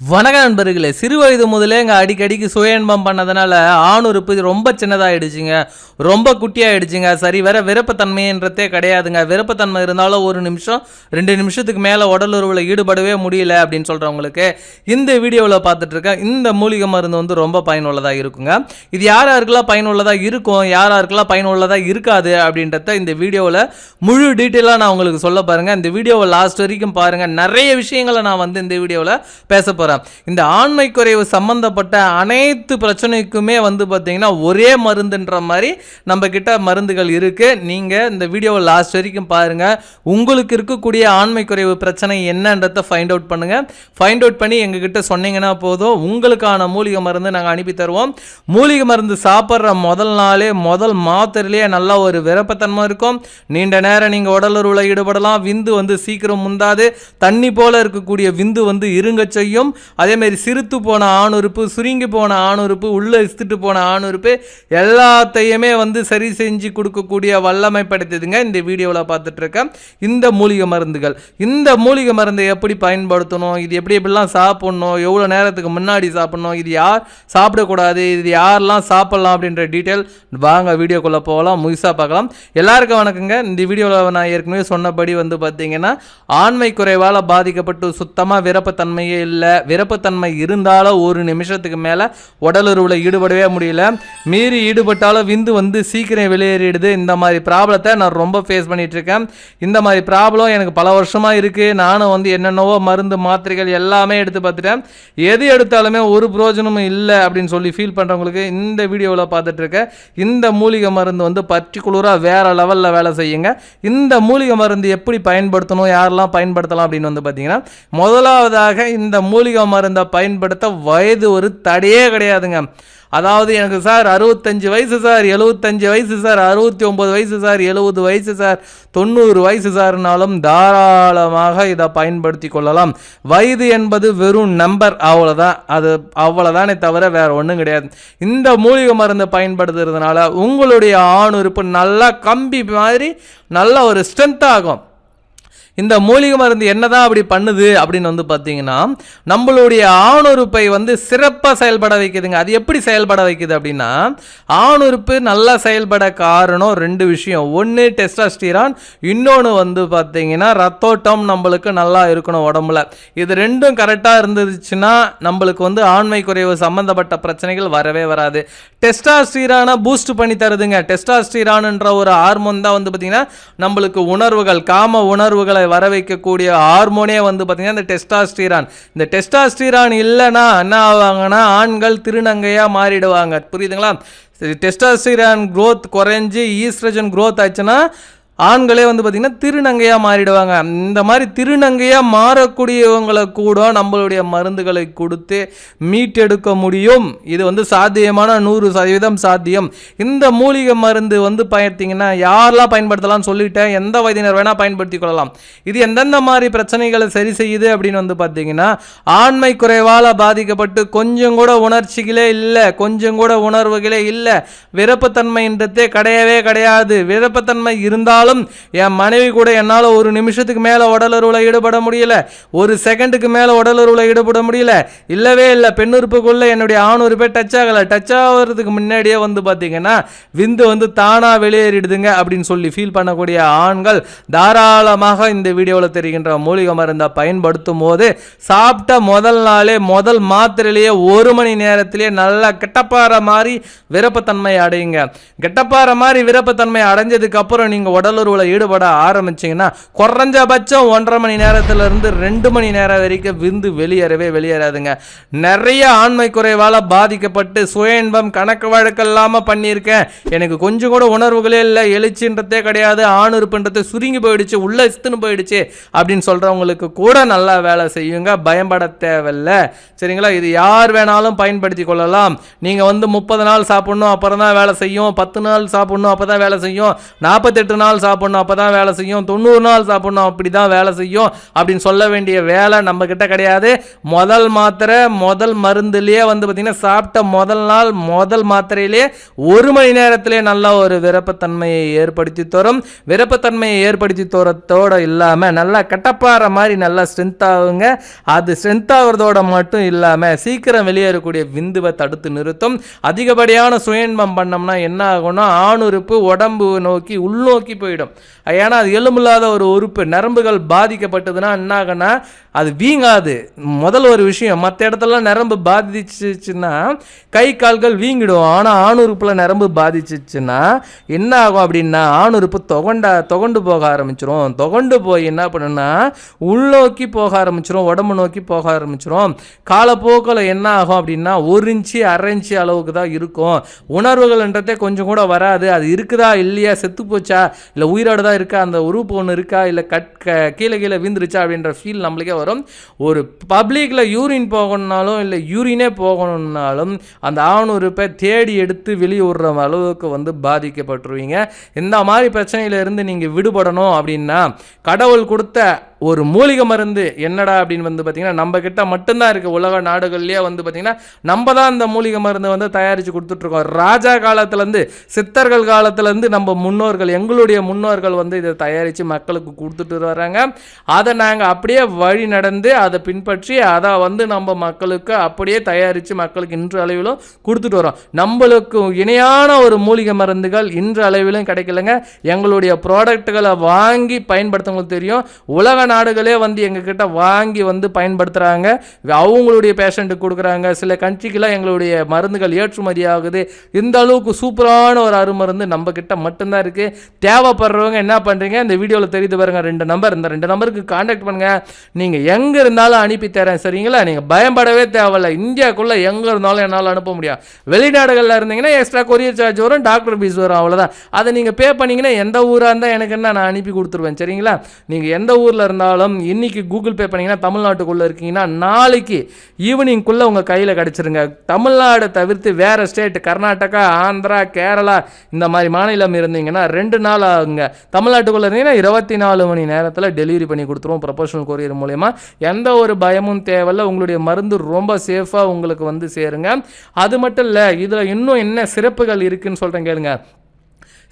வணக்க நண்பர்களே. சிறு வயது முதலே இங்கே அடிக்கடிக்கு சுய இன்பம் பண்ணதுனால ஆணுறுப்பு ரொம்ப சின்னதாகிடுச்சுங்க ரொம்ப குட்டியாகிடுச்சுங்க சரி வேற விருப்பத்தன்மைன்றதே கிடையாதுங்க. விருப்பத்தன்மை இருந்தாலும் ஒரு நிமிஷம் ரெண்டு நிமிஷத்துக்கு மேலே உடலுறவில் ஈடுபடவே முடியல அப்படின்னு சொல்கிறவங்களுக்கு இந்த வீடியோவில் பார்த்துட்ருக்கேன் இந்த மூலிகை மருந்து வந்து ரொம்ப பயனுள்ளதாக இருக்குங்க. இது யார் யாருக்கெல்லாம் பயனுள்ளதாக இருக்கும் யார் யாருக்கெல்லாம் பயனுள்ளதாக இருக்காது அப்படின்றத இந்த வீடியோவில் முழு டீட்டெயிலாக நான் உங்களுக்கு சொல்ல பாருங்கள் இந்த வீடியோவை லாஸ்ட் வரைக்கும் பாருங்கள் நிறைய விஷயங்களை நான் வந்து இந்த வீடியோவில் பேச போகிறேன் இந்த ஆண்மை குறைவு சம்மந்தப்பட்ட அனைத்து பிரச்சனைக்குமே வந்து பார்த்தீங்கன்னா ஒரே மருந்துன்ற மாதிரி நம்ம கிட்ட மருந்துகள் இருக்குது நீங்கள் இந்த வீடியோவை லாஸ்ட் வரைக்கும் பாருங்கள் உங்களுக்கு இருக்கக்கூடிய ஆண்மை குறைவு பிரச்சனை என்னன்றத ஃபைண்ட் அவுட் பண்ணுங்கள் ஃபைண்ட் அவுட் பண்ணி எங்ககிட்ட சொன்னீங்கன்னா போதும். உங்களுக்கான மூலிகை மருந்து நாங்கள் அனுப்பி தருவோம். மூலிகை மருந்து சாப்பிட்ற முதல் நாளே முதல் மாத்திரையிலேயே நல்லா ஒரு விரப்பத்தன்மை இருக்கும். நீண்ட நேரம் நீங்கள் உடலுறவில் ஈடுபடலாம். விந்து வந்து சீக்கிரம் முந்தாது. தண்ணி போல இருக்கக்கூடிய விந்து வந்து இருங்க செய்யும். அதேமாரி சிறுத்து போன ஆணுறுப்பு சுருங்கி போன ஆணுறுப்பு உள்ளே இஸ்துட்டு போன ஆணுறுப்பு எல்லாத்தையுமே வந்து சரி செஞ்சு கொடுக்கக்கூடிய வல்லமை படைத்ததுங்க இந்த வீடியோவில் பார்த்துட்ருக்கேன் இந்த மூலிகை மருந்துகள். இந்த மூலிகை மருந்தை எப்படி பயன்படுத்தணும்? இது எப்படி எப்படிலாம் சாப்பிட்ணும்? எவ்வளோ நேரத்துக்கு முன்னாடி சாப்பிட்ணும்? இது யார் சாப்பிடக்கூடாது? இது யாரெல்லாம் சாப்பிட்லாம் அப்படின்ற டீட்டெயில் வாங்க வீடியோக்குள்ளே போகலாம் முழுசாக பார்க்கலாம். எல்லாருக்கும் வணக்கங்க. இந்த வீடியோவில் நான் ஏற்கனவே சொன்னபடி வந்து பார்த்தீங்கன்னா ஆண்மை குறைவால் பாதிக்கப்பட்டு சுத்தமாக விரப்பத்தன்மையே இல்லை. விருப்பத்தன்மை இருந்தாலும் ஒரு நிமிஷத்துக்கு மேலே உடலுறவில் ஈடுபடவே முடியல. மீறி ஈடுபட்டாலும் விந்து வந்து சீக்கிரம் வெளியேறிடுது. இந்த மாதிரி ப்ராப்ளத்தை நான் ரொம்ப ஃபேஸ் பண்ணிகிட்ருக்கேன் இந்த மாதிரி ப்ராப்ளம் எனக்கு பல வருஷமாக இருக்குது நானும் வந்து என்னென்னவோ மருந்து மாத்திரைகள் எல்லாமே எடுத்து பார்த்துட்டேன். எது எடுத்தாலுமே ஒரு பிரயோஜனமும் இல்லை அப்படின்னு சொல்லி ஃபீல் பண்ணுறவங்களுக்கு இந்த வீடியோவில் பார்த்துட்ருக்கேன் இந்த மூலிகை மருந்து வந்து பர்டிகுலராக வேறு லெவலில் வேலை செய்யுங்க. இந்த மூலிகை மருந்து எப்படி பயன்படுத்தணும் யாரெல்லாம் பயன்படுத்தலாம் அப்படின்னு வந்து பார்த்தீங்கன்னா முதலாவதாக இந்த மூலிகை மருந்தை பயன்படுத்த வயது ஒரு தடையே கிடையாதுங்க. அதாவது எனக்கு சார் அறுபத்தஞ்சு வயசு சார் எழுபத்தஞ்சு வயசு சார் அறுபத்தி ஒம்பது வயசு சார் எழுபது வயசு சார் தொண்ணூறு வயசு சார்னாலும் தாராளமாக இதை பயன்படுத்தி கொள்ளலாம். வயது என்பது வெறும் நம்பர் அவ்வளோதான் அது அவ்வளோதானே தவிர வேறு ஒன்றும் கிடையாது. இந்த மூலிகை மருந்தை பயன்படுத்துறதுனால உங்களுடைய ஆணுறுப்பு நல்லா கம்பி மாதிரி நல்ல ஒரு ஸ்ட்ரென்த் ஆகும். இந்த மூலிகை மருந்து என்னதான் அப்படி பண்ணுது அப்படின்னு வந்து பார்த்தீங்கன்னா நம்மளுடைய ஆணுறுப்பை வந்து சிறப்பாக செயல்பட வைக்குதுங்க. அது எப்படி செயல்பட வைக்குது அப்படின்னா ஆணுறுப்பு நல்லா செயல்பட காரணம் ரெண்டு விஷயம். ஒன்று டெஸ்டாஸ்டிரான் இன்னொன்று வந்து பார்த்தீங்கன்னா ரத்தோட்டம் நம்மளுக்கு நல்லா இருக்கணும் உடம்புல. இது ரெண்டும் கரெக்டாக இருந்துச்சுன்னா நம்மளுக்கு வந்து ஆண்மை குறைவு சம்மந்தப்பட்ட பிரச்சனைகள் வரவே வராது. டெஸ்டாஸ்டீரானை பூஸ்ட் பண்ணி தருதுங்க. டெஸ்டாஸ்டீரான்ன்ற ஒரு ஹார்மோன் தான் வந்து பார்த்தீங்கன்னா நம்மளுக்கு உணர்வுகள் காம உணர்வுகளை வர வைக்கக்கூடிய ஹார்மோனே வந்து பார்த்தீங்கன்னா இந்த டெஸ்டாஸ்டீரான் இந்த டெஸ்டாஸ்டீரான் இல்லைன்னா என்ன ஆவாங்கன்னா ஆண்கள் திருநங்கையாக மாறிடுவாங்க. புரியுதுங்களா? டெஸ்டாஸ்டீரான் க்ரோத் குறைஞ்சி ஈஸ்ட்ரஜன் க்ரோத் ஆச்சுன்னா ஆண்களே வந்து பார்த்திங்கன்னா திருநங்கையாக மாறிடுவாங்க. இந்த மாதிரி திருநங்கையாக மாறக்கூடியவங்களை கூட நம்மளுடைய மருந்துகளை கொடுத்து மீட்டெடுக்க முடியும். இது வந்து சாத்தியமான நூறு சதவீதம் சாத்தியம். இந்த மூலிகை மருந்து வந்து பார்த்தீங்கன்னா யாரெல்லாம் பயன்படுத்தலாம்னு சொல்லிட்டேன். எந்த வயதினர் வேணால் பயன்படுத்தி கொள்ளலாம். இது எந்தெந்த மாதிரி பிரச்சனைகளை சரி செய்யுது அப்படின்னு வந்து பார்த்தீங்கன்னா ஆண்மை குறைவால் பாதிக்கப்பட்டு கொஞ்சம் கூட உணர்ச்சிகளே இல்லை கொஞ்சம் கூட உணர்வுகளே இல்லை. விருப்பத்தன்மைன்றதே கிடையவே கிடையாது. விருப்பத்தன்மை இருந்தாலும் என் மனைவி கூட என்னால் ஒரு நிமிஷத்துக்கு மேலே உடலுறவில் ஈடுபட முடியல. ஒரு செகண்டுக்கு மேலே உடலுறவில் ஈடுபட முடியல. இல்லவே இல்லை. பெண்ணுறுப்புக்குள்ளே என்னுடைய ஆணுறுப்பே டச் ஆகலை. டச் ஆகிறதுக்கு முன்னாடியே வந்து பார்த்தீங்கன்னா விந்து வந்து தானாக வெளியேறிடுதுங்க அப்படின்னு சொல்லி ஃபீல் பண்ணக்கூடிய ஆண்கள் தாராளமாக இந்த வீடியோவில் தெரிகின்ற மூலிகை மருந்தை பயன்படுத்தும் போது சாப்பிட்ட முதல் நாளே முதல் மாத்திரையிலேயே ஒரு மணி நேரத்திலேயே நல்லா கெட்டப்பாறை மாதிரி விருப்பத்தன்மை அடையுங்க. கெட்டப்பாறை மாதிரி விருப்பத்தன்மை அடைஞ்சதுக்கப்புறம் நீங்கள் உடல் உடலுறவில் ஈடுபட ஆரம்பிச்சிங்கன்னா குறைஞ்சபட்சம் ஒன்றரை மணி நேரத்திலிருந்து ரெண்டு மணி நேரம் வரைக்கும் விருந்து வெளியேறவே வெளியேறாதுங்க. நிறைய ஆண்மை குறைவால் பாதிக்கப்பட்டு சுய இன்பம் கணக்கு வழக்கு இல்லாமல் பண்ணியிருக்கேன். எனக்கு கொஞ்சம் கூட உணர்வுகளே இல்லை. எழுச்சின்றதே கிடையாது. ஆணுறுப்புன்றது சுருங்கி போயிடுச்சு உள்ள இஸ்துன்னு போயிடுச்சு அப்படின்னு சொல்கிறவங்களுக்கு கூட நல்லா வேலை செய்யுங்க. பயப்பட தேவையில்ல. சரிங்களா? இது யார் வேணாலும் பயன்படுத்தி கொள்ளலாம். நீங்கள் வந்து முப்பது நாள் சாப்பிடணும் அப்புறம் தான் வேலை செய்யும். பத்து நாள் சாப்பிடணும் அப்போ தான் வேலை செய்யும். நாற்பத்தெட்டு நாள் சாப்பிட்ணும் அப்போ தான் வேலை செய்யும். தொண்ணூறு நாள் சாப்பிட்ணும் அப்படி தான் வேலை செய்யும். அப்படின்னு சொல்ல வேண்டிய வேலை நம்மக்கிட்ட கிடையாது. முதல் மாத்திரை முதல் மருந்துலேயே வந்து பார்த்திங்கன்னா சாப்பிட்ட முதல் நாள் முதல் மாத்திரையிலே ஒரு மணி நேரத்திலே நல்ல ஒரு விருப்பத்தன்மையை ஏற்படுத்தி தரும். விருப்பத்தன்மையை ஏற்படுத்தி தரத்தோட இல்லாமல் நல்லா கட்டப்பாற மாதிரி நல்லா ஸ்ட்ரென்த் ஆகுங்க. அது ஸ்ட்ரென்த்தாகிறதோட மட்டும் இல்லாமல் சீக்கிரம் வெளியேறக்கூடிய விந்துவை தடுத்து நிறுத்தும். அதிகப்படியான சுயன்பம் பண்ணோம்னா என்ன ஆகும்னா ஆணுறுப்பு உடம்பு நோக்கி உள்நோக்கி போயிடும். ஏன்னா அது எலும்பில்லாத ஒரு உறுப்பு. நரம்புகள் பாதிக்கப்பட்டதுன்னா என்ன அது வீங்காது. முதல் ஒரு விஷயம் மற்ற இடத்துல நரம்பு பாதிச்சிச்சுன்னா கை கால்கள் வீங்கிடும். ஆனால் ஆணுறுப்பில் நரம்பு பாதிச்சிச்சுன்னா என்ன ஆகும் அப்படின்னா ஆணுறுப்பு தொகண்டா தொகண்டு போக ஆரம்பிச்சிரும். தொகண்டு போய் என்ன பண்ணுன்னா உள்நோக்கி போக ஆரம்பிச்சிரும். உடம்பு நோக்கி போக ஆரம்பிச்சிரும். காலப்போக்கில் என்ன ஆகும் அப்படின்னா ஒரு இன்ச்சு அரை இன்ச்சு அளவுக்கு தான் இருக்கும். உணர்வுகள்ன்றதே கொஞ்சம் கூட வராது. அது இருக்குதா இல்லையா? செத்து போச்சா இல்லை உயிரோடு தான் இருக்கா? அந்த உறுப்பு ஒன்று இருக்கா? இல்லை கட் க கீழே கீழே விழுந்துருச்சா? அப்படின்ற ஃபீல் நம்மளுக்கே வரும். ஒரு பப்ளிக்கில் யூரின் போகணுன்னாலும் இல்லை யூரினே போகணுன்னாலும் அந்த ஆணுறுப்பை தேடி எடுத்து வெளியே விடுற அளவுக்கு வந்து பாதிக்கப்பட்டுருவீங்க. இந்த மாதிரி பிரச்சனையில இருந்து நீங்கள் விடுபடணும் அப்படின்னா கடவுள் கொடுத்த ஒரு மூலிகை மருந்து என்னடா அப்படின்னு வந்து பார்த்தீங்கன்னா நம்மக்கிட்ட மட்டும்தான் இருக்குது உலக நாடுகள்லேயே வந்து பார்த்தீங்கன்னா நம்ம தான் அந்த மூலிகை மருந்து வந்து தயாரித்து கொடுத்துட்ருக்கோம். ராஜா காலத்துலேருந்து சித்தர்கள் காலத்துலேருந்து நம்ம முன்னோர்கள் எங்களுடைய முன்னோர்கள் வந்து இதை தயாரித்து மக்களுக்கு கொடுத்துட்டு வராங்க. அதை நாங்கள் அப்படியே வழி நடந்து அதை பின்பற்றி அதை வந்து நம்ம மக்களுக்கு அப்படியே தயாரித்து மக்களுக்கு இன்று அளவிலும் கொடுத்துட்டு வரோம். நம்மளுக்கு இணையான ஒரு மூலிகை மருந்துகள் இன்று அளவிலும் கிடைக்கலங்க. எங்களுடைய ப்ராடக்ட்டுகளை வாங்கி பயன்படுத்தவங்களுக்கு தெரியும். உலக நாடுகளே வந்து எங்ககிட்ட வாங்கி வந்து பயன்படுத்துகிறாங்க அவங்களுடைய பேஷண்ட்டுக்கு கொடுக்குறாங்க. சில கண்ட்ரிக்கெலாம் எங்களுடைய மருந்துகள் ஏற்றுமதி ஆகுது இந்த அளவுக்கு சூப்பரான ஒரு அருமருந்து நம்ம கிட்ட மட்டும்தான் இருக்குது தேவைப்படுறவங்க என்ன பண்ணுறீங்க இந்த வீடியோவில் தெரிந்து பாருங்க ரெண்டு நம்பர் இந்த ரெண்டு நம்பருக்கு காண்டாக்ட் பண்ணுங்க. நீங்கள் எங்கே இருந்தாலும் அனுப்பி தரேன் சரிங்களா? நீங்கள் பயப்படவே தேவையில்ல. இந்தியாக்குள்ளே எங்கே இருந்தாலும் என்னால் அனுப்ப முடியும் வெளிநாடுகளில் இருந்தீங்கன்னா எக்ஸ்ட்ரா கொரியர் சார்ஜ் வரும் டாக்டர் ஃபீஸ் வரும் அவ்வளோதான் அதை நீங்கள் பே பண்ணிங்கன்னா எந்த ஊராக இருந்தால் எனக்கு என்ன நான் அனுப்பி கொடுத்துருவேன் சரிங்களா? நீங்கள் எந்த ஊரில் இருந்தால் இருந்தாலும் இன்றைக்கி கூகுள் பே பண்ணீங்கன்னா தமிழ்நாட்டுக்குள்ளே இருக்கீங்கன்னா நாளைக்கு ஈவினிங்குள்ளே உங்கள் கையில் கிடச்சிருங்க. தமிழ்நாடு தவிர்த்து வேறு ஸ்டேட் கர்நாடகா ஆந்திரா கேரளா இந்த மாதிரி மாநிலம் இருந்தீங்கன்னா ரெண்டு நாள் ஆகுங்க. தமிழ்நாட்டுக்குள்ளே இருந்தீங்கன்னா இருபத்தி நாலு மணி நேரத்தில் டெலிவரி பண்ணி கொடுத்துருவோம் ப்ரொபோஷனல் கொரியர் மூலயமா. எந்த ஒரு பயமும் தேவையில்ல. உங்களுடைய மருந்து ரொம்ப சேஃபாக உங்களுக்கு வந்து சேருங்க. அது மட்டும் இல்லை இதில் இன்னும் என்ன சிறப்புகள் இருக்குதுன்னு சொல்கிறேன் கேளுங்க.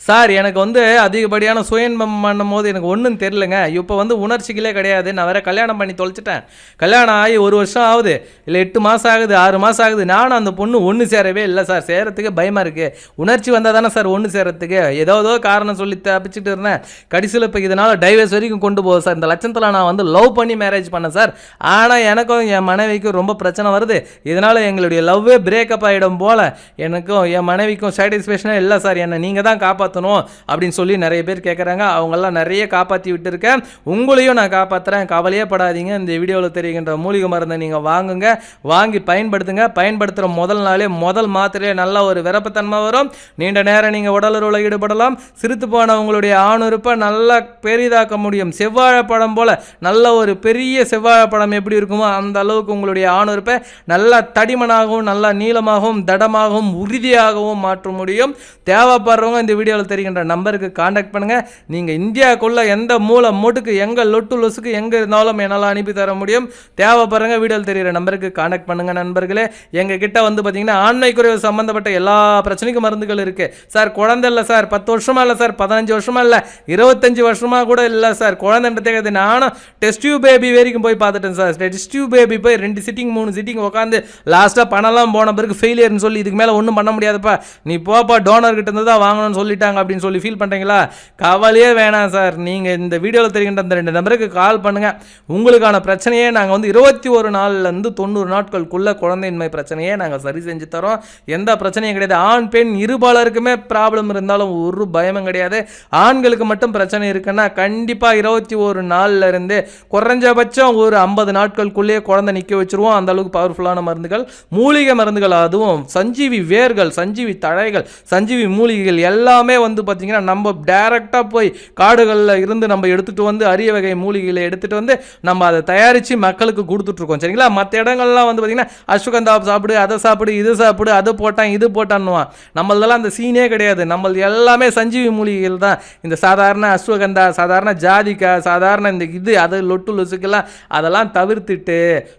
சார் எனக்கு வந்து அதிகப்படியான சுயன்பம் பண்ணும்போது எனக்கு ஒன்றும் தெரிலங்க இப்போ வந்து உணர்ச்சிகளே கிடையாது. நான் வேற கல்யாணம் பண்ணி தொலைச்சிட்டேன். கல்யாணம் ஆகி ஒரு வருஷம் ஆகுது. இல்லை எட்டு மாதம் ஆகுது ஆறு மாதம் ஆகுது. நானும் அந்த பொண்ணு ஒன்று சேரவே இல்லை சார். சேரத்துக்கு பயமாக இருக்குது உணர்ச்சி வந்தால் தானே சார் ஒன்று சேரத்துக்கு. ஏதோ ஏதோ காரணம் சொல்லி தப்பிச்சுட்டு இருந்தேன். கடைசியில் இப்போ இதனால் டைவர்ஸ் வரைக்கும் கொண்டு போகுது சார். இந்த லட்சத்தில் நான் வந்து லவ் பண்ணி மேரேஜ் பண்ணேன் சார். ஆனால் எனக்கும் என் மனைவிக்கும் ரொம்ப பிரச்சனை வருது. இதனால் எங்களுடைய லவ்வே பிரேக்கப் ஆகிடும் போல். எனக்கும் என் மனைவிக்கும் சாட்டிஸ்ஃபேக்ஷனே இல்லை சார். என்னை நீங்கள் தான் காப்பா காப்பாற்றணும் அப்படின்னு சொல்லி நிறைய பேர் கேட்குறாங்க அவங்கெல்லாம் நிறைய காப்பாற்றி விட்டுருக்கேன். உங்களையும் நான் காப்பாற்றுறேன் கவலையே படாதீங்க. இந்த வீடியோவில் தெரிகின்ற மூலிகை மருந்தை நீங்கள் வாங்குங்க. வாங்கி பயன்படுத்துங்க. பயன்படுத்துகிற முதல் நாளே முதல் மாத்திரையே நல்ல ஒரு விரப்பத்தன்மை வரும். நீண்ட நேரம் நீங்கள் உடலுறவில் ஈடுபடலாம். சிரித்து போன உங்களுடைய ஆணுறுப்பை நல்லா பெரிதாக்க முடியும். செவ்வாழைப்பழம் போல் நல்ல ஒரு பெரிய செவ்வாழைப்பழம் எப்படி இருக்குமோ அந்த அளவுக்கு உங்களுடைய ஆணுறுப்பை நல்லா தடிமனாகவும் நல்லா நீளமாகவும் தடமாகவும் உறுதியாகவும் மாற்ற முடியும். தேவைப்படுறவங்க இந்த வீடியோ வீடியோவில் தெரிகின்ற நம்பருக்கு காண்டாக்ட் பண்ணுங்கள் நீங்கள் இந்தியாவுக்குள்ளே எந்த மூலை மூட்டுக்கு எங்கே லொட்டு லொசுக்கு எங்கே இருந்தாலும் என்னால் அனுப்பி தர முடியும். தேவைப்படுறங்க வீடியோவில் தெரிகிற நம்பருக்கு காண்டாக்ட் பண்ணுங்கள் நண்பர்களே. எங்கள் கிட்ட வந்து பார்த்தீங்கன்னா ஆண்மை குறைவு சம்மந்தப்பட்ட எல்லா பிரச்சனைக்கும் மருந்துகள் இருக்குது சார் குழந்தை இல்லை சார் பத்து வருஷமா இல்லை சார் பதினஞ்சு வருஷமா இல்லை இருபத்தஞ்சு வருஷமா கூட இல்லை சார் குழந்தைன்றதே கிடையாது நானும் டெஸ்ட் டியூப் பேபி வரைக்கும் போய் பார்த்துட்டேன் சார். டெஸ்ட் டியூப் பேபி போய் ரெண்டு சிட்டிங் மூணு சிட்டிங் உட்காந்து லாஸ்ட்டாக பணம்லாம் போன பிறகு ஃபெயிலியர்னு சொல்லி இதுக்கு மேலே ஒன்றும் பண்ண முடியாதுப்பா. நீ போப்பா டோனர் கிட்ட இருந்து தான் வாங்கணும்னு சொல்லிட்டாங்க அப்படின்னு சொல்லி ஃபீல் பண்ணுறீங்களா கவலையே வேணாம் சார் நீங்கள் இந்த வீடியோவில் தெரிகின்ற அந்த ரெண்டு நம்பருக்கு கால் பண்ணுங்கள் உங்களுக்கான பிரச்சனையே நாங்கள் வந்து இருபத்தி ஒரு நாள்லேருந்து தொண்ணூறு நாட்களுக்குள்ளே குழந்தையின்மை பிரச்சனையே நாங்கள் சரி செஞ்சு தரோம். எந்த பிரச்சனையும் கிடையாது. ஆண் பெண் இருபாலருக்குமே ப்ராப்ளம் இருந்தாலும் ஒரு பயமும் கிடையாது. ஆண்களுக்கு மட்டும் பிரச்சனை இருக்குன்னா கண்டிப்பாக இருபத்தி ஒரு நாள்ல இருந்து குறைஞ்சபட்சம் ஒரு ஐம்பது நாட்களுக்குள்ளேயே குழந்தை நிற்க வச்சிருவோம். அந்த அளவுக்கு பவர்ஃபுல்லான மருந்துகள் மூலிகை மருந்துகள் அதுவும். சஞ்சீவி வேர்கள் சஞ்சீவி தழைகள் சஞ்சீவி மூலிகைகள் எல்லாமே எல்லாமே வந்து பார்த்திங்கன்னா நம்ம டேரெக்டாக போய் காடுகளில் இருந்து நம்ம எடுத்துகிட்டு வந்து அரிய வகை மூலிகைகளை எடுத்துகிட்டு வந்து நம்ம அதை தயாரித்து மக்களுக்கு கொடுத்துட்ருக்கோம் சரிங்களா? மற்ற இடங்கள்லாம் வந்து பார்த்திங்கன்னா அஸ்வகந்தா சாப்பிடு அதை சாப்பிடு இது சாப்பிடு அது போட்டான் இது போட்டான்னுவான். நம்மளதெல்லாம் அந்த சீனே கிடையாது. நம்மளது எல்லாமே சஞ்சீவி மூலிகைகள் தான். இந்த சாதாரண அஸ்வகந்தா சாதாரண ஜாதிக்கா சாதாரண இந்த இது அது லொட்டு லொசுக்கெல்லாம் அதெல்லாம் தவிர்த்துட்டு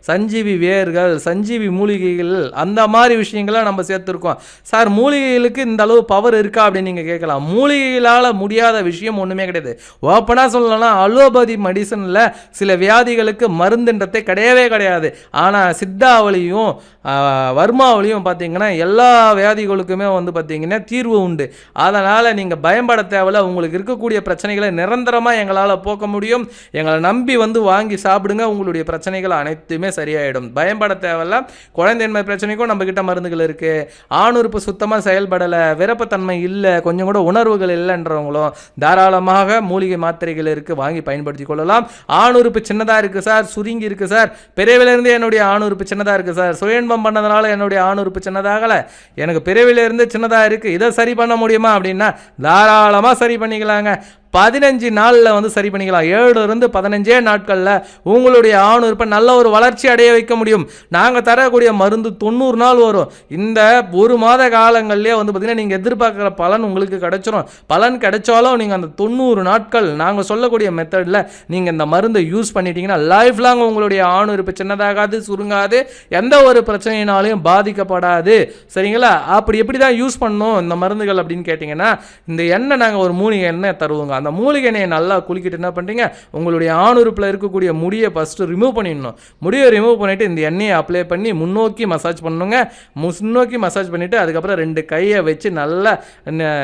சஞ்சீவி வேர்கள் சஞ்சீவி மூலிகைகள் அந்த மாதிரி விஷயங்களை நம்ம சேர்த்துருக்கோம். சார் மூலிகைகளுக்கு இந்த அளவு பவர் இருக்கா அப்படின்னு நீங்கள் கேட்கலாம் மூலிகைகளால் முடியாத விஷயம் ஒன்றுமே கிடையாது. ஓப்பனாக சொல்லணும்னா அலோபதி மெடிசனில் சில வியாதிகளுக்கு மருந்துன்றதே கிடையவே கிடையாது. ஆனால் சித்தாவளியும் வர்மாவளியும் பார்த்தீங்கன்னா எல்லா வியாதிகளுக்குமே வந்து பார்த்தீங்கன்னா தீர்வு உண்டு. அதனால் நீங்கள் பயன்பட தேவையில்ல. உங்களுக்கு இருக்கக்கூடிய பிரச்சனைகளை நிரந்தரமாக எங்களால் போக்க முடியும். எங்களை நம்பி வந்து வாங்கி சாப்பிடுங்க. உங்களுடைய பிரச்சனைகள் அனைத்துமே சரியாயிடும். பயன்பட தேவையில்ல. குழந்தையின்மை பிரச்சனைக்கும் நம்ம கிட்ட மருந்துகள் இருக்குது ஆணுறுப்பு சுத்தமாக செயல்படலை. விருப்பத்தன்மை இல்லை. கொஞ்சம் கூட உணர்வுகள் இல்லைன்றவங்களும் தாராளமாக மூலிகை மாத்திரைகள் இருக்குது வாங்கி பயன்படுத்தி கொள்ளலாம். ஆணுறுப்பு சின்னதாக இருக்குது சார் சுருங்கி இருக்குது சார் பிறவிலேருந்து என்னுடைய ஆணுறுப்பு சின்னதாக இருக்குது சார் சுயன்பம் பண்ணதுனால என்னுடைய ஆணுறுப்பு சின்னதாகலை. எனக்கு பிறவிலிருந்து சின்னதாக இருக்குது இதை சரி பண்ண முடியுமா அப்படின்னா தாராளமாக சரி பண்ணிக்கலாங்க. பதினஞ்சு நாளில் வந்து சரி பண்ணிக்கலாம். ஏழு இருந்து பதினஞ்சே நாட்களில் உங்களுடைய ஆணுறுப்பை நல்ல ஒரு வளர்ச்சி அடைய வைக்க முடியும். நாங்கள் தரக்கூடிய மருந்து தொண்ணூறு நாள் வரும். இந்த ஒரு மாத காலங்கள்லேயே வந்து பார்த்திங்கன்னா நீங்கள் எதிர்பார்க்குற பலன் உங்களுக்கு கிடைச்சிரும். பலன் கிடைச்சாலும் நீங்கள் அந்த தொண்ணூறு நாட்கள் நாங்கள் சொல்லக்கூடிய மெத்தடில் நீங்கள் இந்த மருந்தை யூஸ் பண்ணிட்டீங்கன்னா லைஃப் லாங் உங்களுடைய ஆணுறுப்பு சின்னதாகாது சுருங்காது எந்த ஒரு பிரச்சனையினாலையும் பாதிக்கப்படாது. சரிங்களா? அப்படி எப்படி தான் யூஸ் பண்ணணும் இந்த மருந்துகள் அப்படின்னு கேட்டிங்கன்னா இந்த எண்ணெய் நாங்கள் ஒரு மூணு எண்ணெய் தருவோங்க. அந்த மூலிகை எண்ணெயை நல்லா குளிக்கிட்டு என்ன பண்ணுறீங்க உங்களுடைய ஆணுறுப்பில் இருக்கக்கூடிய முடியை ஃபஸ்ட்டு ரிமூவ் பண்ணிடணும். முடியை ரிமூவ் பண்ணிவிட்டு இந்த எண்ணெயை அப்ளை பண்ணி முன்னோக்கி மசாஜ் பண்ணுங்க முன்னோக்கி மசாஜ் பண்ணிவிட்டு அதுக்கப்புறம் ரெண்டு கையை வச்சு நல்லா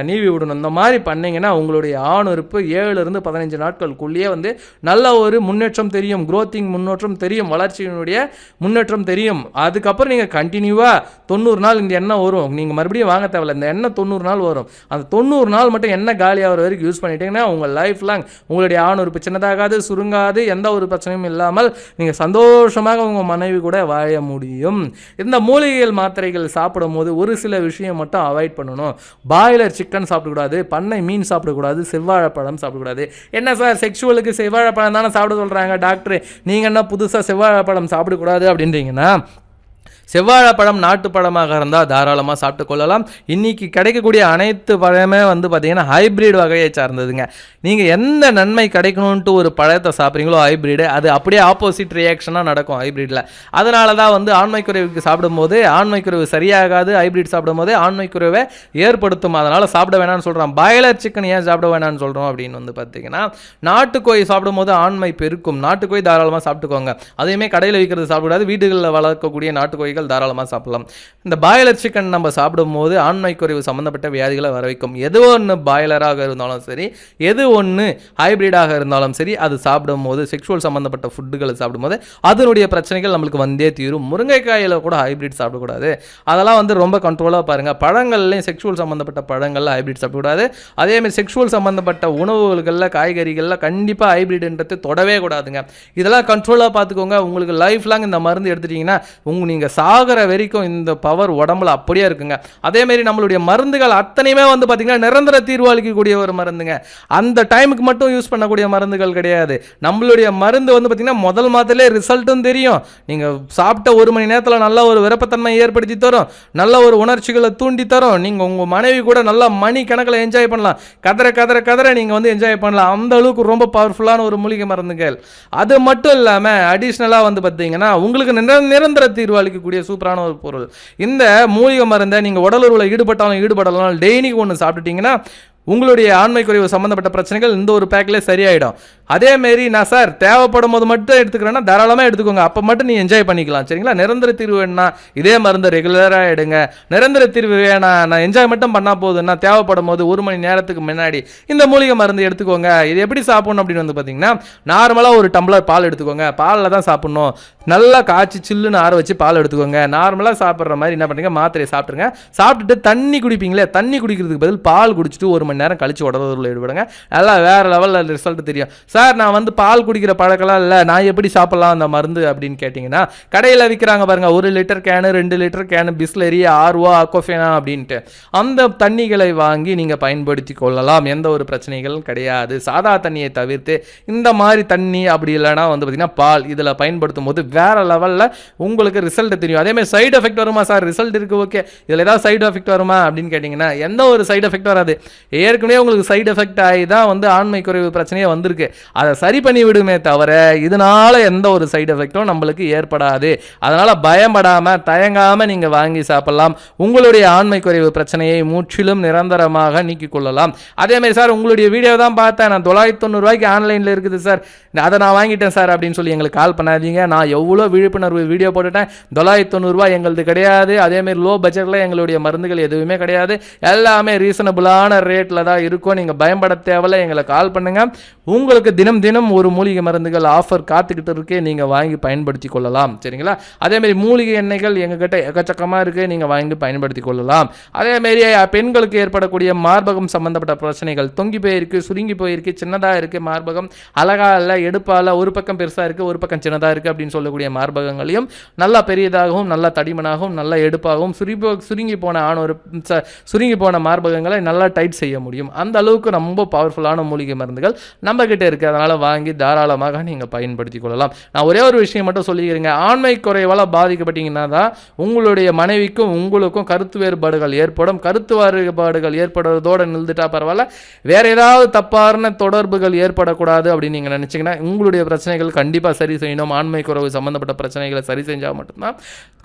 நீவி விடணும். இந்த மாதிரி பண்ணிங்கன்னா உங்களுடைய ஆணுறுப்பு ஏழுலேருந்து பதினஞ்சு நாட்களுக்குள்ளேயே வந்து நல்ல ஒரு முன்னேற்றம் தெரியும். குரோத்திங் முன்னேற்றம் தெரியும். வளர்ச்சியினுடைய முன்னேற்றம் தெரியும். அதுக்கப்புறம் நீங்கள் கண்டினியூவாக தொண்ணூறு நாள் இந்த எண்ணெய் வரும். நீங்கள் மறுபடியும் வாங்க தேவையில்ல. இந்த எண்ணெய் தொண்ணூறு நாள் வரும். அந்த தொண்ணூறு நாள் மட்டும் எண்ணெய் காலி ஆகிற வரைக்கும் யூஸ் பண்ணிட்டீங்கன்னா உங்கள் லைஃப் லாங் உங்களுடைய ஆணுறுப்பு சின்னதாகாது சுருங்காது எந்த ஒரு பிரச்சனையும் இல்லாமல் நீங்கள் சந்தோஷமாக உங்கள் மனைவி கூட வாழ முடியும். இந்த மூலிகைகள் மாத்திரைகள் சாப்பிடும் போது ஒரு சில விஷயம் மட்டும் அவாய்ட் பண்ணணும். பாய்லர் சிக்கன் சாப்பிடக்கூடாது பண்ணை மீன் சாப்பிடக்கூடாது செவ்வாழைப்பழம் சாப்பிடக்கூடாது. என்ன சார் செக்ஷுவலுக்கு செவ்வாழைப்பழம் தானே சாப்பிட சொல்கிறாங்க டாக்டர் நீங்கள் என்ன புதுசாக செவ்வாழைப்பழம் சாப்பிடக்கூடாது அப்படின்றீங்கன்னா செவ்வாழைப்பழம் நாட்டு பழமாக இருந்தால் தாராளமாக சாப்பிட்டு கொள்ளலாம். இன்றைக்கி கிடைக்கக்கூடிய அனைத்து பழமே வந்து பார்த்திங்கன்னா ஹைபிரிட் வகையை சார்ந்ததுங்க. நீங்கள் எந்த நன்மை கிடைக்கணுன்ட்டு ஒரு பழத்தை சாப்பிட்றீங்களோ ஹைபிரிடு அது அப்படியே ஆப்போசிட் ரியாக்ஷனாக நடக்கும் ஹைப்ரிடில் அதனால தான் வந்து ஆண்மை குறைவுக்கு சாப்பிடும்போது ஆண்மை குறைவு சரியாகாது ஹைபிரிட் சாப்பிடும்போது ஆண்மை குறைவை ஏற்படுத்தும். அதனால் சாப்பிட வேணாம்னு சொல்கிறோம் பாய்லர் சிக்கன் ஏன் சாப்பிட வேணாம்னு சொல்கிறோம் அப்படின்னு வந்து பார்த்தீங்கன்னா நாட்டுக்கோழி சாப்பிடும்போது ஆண்மை பெருக்கும். நாட்டுக்கோய் தாராளமாக சாப்பிட்டுக்கோங்க. அதையுமே கடையில் விற்கிறது சாப்பிடக்கூடாது. வீடுகளில் வளர்க்கக்கூடிய நாட்டுக்கோழிகள் தாராளமாக சாப்பிடலாம். இந்த பாய்லர் சிக்கன் நம்ம சாப்பிடும்போது ஆண்மை குறைவு சம்மந்தப்பட்ட வியாதிகளை வர வைக்கும் எது ஒன்று பாய்லராக இருந்தாலும் சரி எது ஒன்று ஹைபிரிடாக இருந்தாலும் சரி அது சாப்பிடும்போது செக்ஷுவல் சம்மந்தப்பட்ட ஃபுட்டுகளை சாப்பிடும்போது அதனுடைய பிரச்சனைகள் நம்மளுக்கு வந்தே தீரும். முருங்கைக்காயில் கூட ஹைபிரிட் சாப்பிடக்கூடாது. அதெல்லாம் வந்து ரொம்ப கண்ட்ரோலாக பாருங்கள் பழங்கள்லேயும் செக்ஷுவல் சம்மந்தப்பட்ட பழங்களில் ஹைபிரிட் சாப்பிடக்கூடாது. அதேமாதிரி செக்ஷுவல் சம்மந்தப்பட்ட உணவுகளில் காய்கறிகளில் கண்டிப்பாக ஹைபிரிட்ன்றது தொடவே கூடாதுங்க. இதெல்லாம் கண்ட்ரோலாக பார்த்துக்கோங்க. உங்களுக்கு லைஃப் லாங் இந்த மருந்து எடுத்துட்டீங்கன்னா உங்க நீங்கள் சாகிற வரைக்கும் இந்த பவர் உடம்புல அப்படியே இருக்குங்க. அதேமாரி நம்மளுடைய மருந்துகள் அத்தனையுமே வந்து பார்த்திங்கன்னா நிரந்தர தீர்வளிக்கக்கூடிய ஒரு மருந்துங்க. அந்த டைமுக்கு மட்டும் யூஸ் பண்ணக்கூடிய மருந்துகள் கிடையாது. நம்மளுடைய மருந்து வந்து பார்த்திங்கன்னா முதல் மாதத்திலே ரிசல்ட்டும் தெரியும். நீங்கள் சாப்பிட்ட ஒரு மணி நேரத்தில் நல்ல ஒரு விருப்பத்தன்மை ஏற்படுத்தி தரும். நல்ல ஒரு உணர்ச்சிகளை தூண்டி தரும். நீங்கள் உங்கள் மனைவி கூட நல்லா மணி கணக்கில் என்ஜாய் பண்ணலாம். கதற கதற கதற நீங்கள் வந்து என்ஜாய் பண்ணலாம். அந்த அளவுக்கு ரொம்ப பவர்ஃபுல்லான ஒரு மூலிகை மருந்துகள். அது மட்டும் இல்லாமல் அடிஷ்னலாக வந்து பார்த்தீங்கன்னா உங்களுக்கு நிரந்தர தீர்வு அளிக்கக்கூடிய சூப்பரான ஒரு பொருள். இந்த மூலிகை மருந்தை நீங்கள் உடலுறவில் ஈடுபட்டாலும் ஈடுபடலாம் டெய்லிக்கு ஒன்று சாப்பிட்டுட்டிங்கன்னா உங்களுடைய ஆண்மை குறைவு சம்மந்தப்பட்ட பிரச்சனைகள் இந்த ஒரு பேக்கில் சரியாயிடும். அதே மாரி நான் சார் தேவைப்படும் போது மட்டும் எடுத்துக்கிறேன்னா தாராளமாக எடுத்துக்கோங்க. அப்போ மட்டும் நீ என்ஜாய் பண்ணிக்கலாம். சரிங்களா? நிரந்தர தீர்வு வேணும்னா இதே மருந்து ரெகுலராக எடுங்க. நிரந்தர தீர்வு வேணாம் நான் என்ஜாய் மட்டும் பண்ணால் போதுன்னா தேவைப்படும் போது ஒரு மணி நேரத்துக்கு முன்னாடி இந்த மூலிகை மருந்து எடுத்துக்கோங்க. இது எப்படி சாப்பிடணும் அப்படின்னு வந்து பார்த்தீங்கன்னா நார்மலாக ஒரு டம்ளர் பால் எடுத்துக்கோங்க. பாலில் தான் சாப்பிட்ணும். நல்லா காய்ச்சி சில்லுன்னு ஆற வச்சு பால் எடுத்துக்கோங்க. நார்மலாக சாப்பிட்ற மாதிரி என்ன பண்ணுறீங்க மாத்திரையை சாப்பிட்ருங்க சாப்பிட்டுட்டு தண்ணி குடிப்பீங்களே தண்ணி குடிக்கிறதுக்கு பதில் பால் குடிச்சிட்டு ஒரு மணி நேரம் கழிச்சு உடலுறவில் ஈடுபடுங்க நல்லா வேறு லெவலில் ரிசல்ட் தெரியும். சார் சார் நான் வந்து பால் குடிக்கிற பழக்கம்லாம் இல்லை நான் எப்படி சாப்பிட்லாம் அந்த மருந்து அப்படின்னு கேட்டிங்கன்னா கடையில் விற்கிறாங்க பாருங்கள் ஒரு லிட்டர் கேனு ரெண்டு லிட்டர் கேனு பிஸ்லரி ஆர்வா அக்கோஃபேனா அப்படின்ட்டு. அந்த தண்ணிகளை வாங்கி நீங்கள் பயன்படுத்தி கொள்ளலாம். எந்த ஒரு பிரச்சனைகளும் கிடையாது. சாதா தண்ணியை தவிர்த்து இந்த மாதிரி தண்ணி அப்படி இல்லைன்னா வந்து பார்த்திங்கன்னா பால் இதில் பயன்படுத்தும் போது வேற லெவலில் உங்களுக்கு ரிசல்ட் தெரியும். அதே மாதிரி சைடு எஃபெக்ட் வருமா சார்? ரிசல்ட் இருக்குது ஓகே இதில் ஏதாவது சைடு எஃபெக்ட் வருமா அப்படின்னு கேட்டிங்கன்னா எந்த ஒரு சைடு எஃபெக்ட் வராது. ஏற்கனவே உங்களுக்கு சைடு எஃபெக்ட் ஆகி தான் வந்து ஆண்மை குறைவு பிரச்சனையே வந்திருக்கு. அதை சரி பண்ணி விடுமே தவிர இதனால எந்த ஒரு சைடு எஃபெக்ட்டும் நம்மளுக்கு ஏற்படாது. அதனால பயப்படாமல் தயங்காமல் நீங்கள் வாங்கி சாப்பிடலாம். உங்களுடைய ஆண்மை குறைவு பிரச்சனையை முற்றிலும் நிரந்தரமாக நீக்கிக் கொள்ளலாம். அதே மாதிரி சார் உங்களுடைய வீடியோ தான் பார்த்தேன். நான் தொள்ளாயிரத்தி தொண்ணூறுரூவாய்க்கு ஆன்லைனில் இருக்குது சார். அதை நான் வாங்கிட்டேன் சார் அப்படின்னு சொல்லி எங்களுக்கு கால் பண்ணாதீங்க. நான் எவ்வளோ விழிப்புணர்வு வீடியோ போட்டுட்டேன். தொள்ளாயிரத்தி தொண்ணூறுரூவா எங்களுது கிடையாது. அதேமாரி லோ பட்ஜெட்டில் எங்களுடைய மருந்துகள் எதுவுமே கிடையாது. எல்லாமே ரீசனபிளான ரேட்டில் தான் இருக்கும். நீங்கள் பயன்பட தேவையில்ல. எங்களை கால் பண்ணுங்கள் உங்களுக்கு தினம் தினம் ஒரு மூலிகை மருந்துகள் ஆஃபர் காத்துக்கிட்டு இருக்கே நீங்கள் வாங்கி பயன்படுத்தி கொள்ளலாம். சரிங்களா? அதேமாரி மூலிகை எண்ணெய்கள் எங்ககிட்ட எக்கச்சக்கமாக இருக்குது நீங்கள் வாங்கி பயன்படுத்தி கொள்ளலாம். அதேமாரி பெண்களுக்கு ஏற்படக்கூடிய மார்பகம் சம்பந்தப்பட்ட பிரச்சனைகள். தொங்கி போயிருக்கு சுருங்கி போயிருக்கு சின்னதாக இருக்குது மார்பகம். அழகா இல்லை எடுப்பால் ஒரு பக்கம் பெருசாக இருக்குது ஒரு பக்கம் சின்னதாக இருக்குது அப்படின்னு சொல்லக்கூடிய மார்பகங்களையும் நல்லா பெரியதாகவும் நல்லா தடிமனாகவும் நல்லா எடுப்பாகவும் சுருங்கி சுருங்கி போன ஆண் ஒரு சுருங்கி போன மார்பகங்களை நல்லா டைட் செய்ய முடியும். அந்த அளவுக்கு ரொம்ப பவர்ஃபுல்லான மூலிகை மருந்துகள் நம்மக்கிட்ட இருக்குது இருக்குது அதனால வாங்கி தாராளமாக நீங்கள் பயன்படுத்தி கொள்ளலாம். நான் ஒரே ஒரு விஷயம் மட்டும் சொல்லிக்கிறேங்க. ஆண்மை குறைவால் பாதிக்கப்பட்டீங்கன்னா தான் உங்களுடைய மனைவிக்கும் உங்களுக்கும் கருத்து வேறுபாடுகள் ஏற்படும். கருத்து வேறுபாடுகள் ஏற்படுறதோடு நிறுத்துட்டா பரவாயில்ல. வேறு ஏதாவது தப்பான தொடர்புகள் ஏற்படக்கூடாது அப்படின்னு நீங்கள் நினச்சிங்கன்னா உங்களுடைய பிரச்சனைகள் கண்டிப்பாக சரி செய்யணும். ஆண்மை குறைவு சம்மந்தப்பட்ட பிரச்சனைகளை சரி செஞ்சால் மட்டும்தான்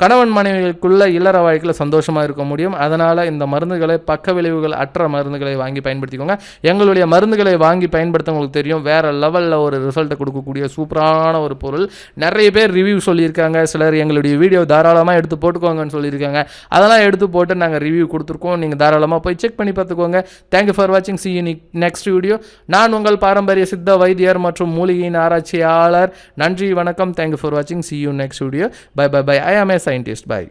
கணவன் மனைவிகளுக்குள்ள இல்லற வாழ்க்கையில் சந்தோஷமாக இருக்க முடியும். அதனால் இந்த மருந்துகளை பக்க விளைவுகள் அற்ற மருந்துகளை வாங்கி பயன்படுத்திக்கோங்க. எங்களுடைய மருந்துகளை வாங்கி பயன்படுத்த உங்களுக்கு தெரியும். வேற லெவலில் ஒரு ரிசல்ட்டை கொடுக்கக்கூடிய சூப்பரான ஒரு பொருள். நிறைய பேர் ரிவ்யூ சொல்லியிருக்காங்க. சிலர் எங்களுடைய வீடியோ தாராளமாக எடுத்து போட்டுக்கோங்கன்னு சொல்லியிருக்காங்க. அதெல்லாம் எடுத்து போட்டு நாங்கள் ரிவ்யூ கொடுத்துருக்கோம். நீங்கள் தாராளமாக போய் செக் பண்ணி பார்த்துக்கோங்க. தேங்க்யூ ஃபார் வாட்சிங் சி யூ நெக்ஸ்ட் வீடியோ நான் உங்கள் பாரம்பரிய சித்த வைத்தியர் மற்றும் மூலிகையின் ஆராய்ச்சியாளர். நன்றி வணக்கம். தேங்க்யூ ஃபார் வாட்சிங் see you next video bye bye bye I am a scientist by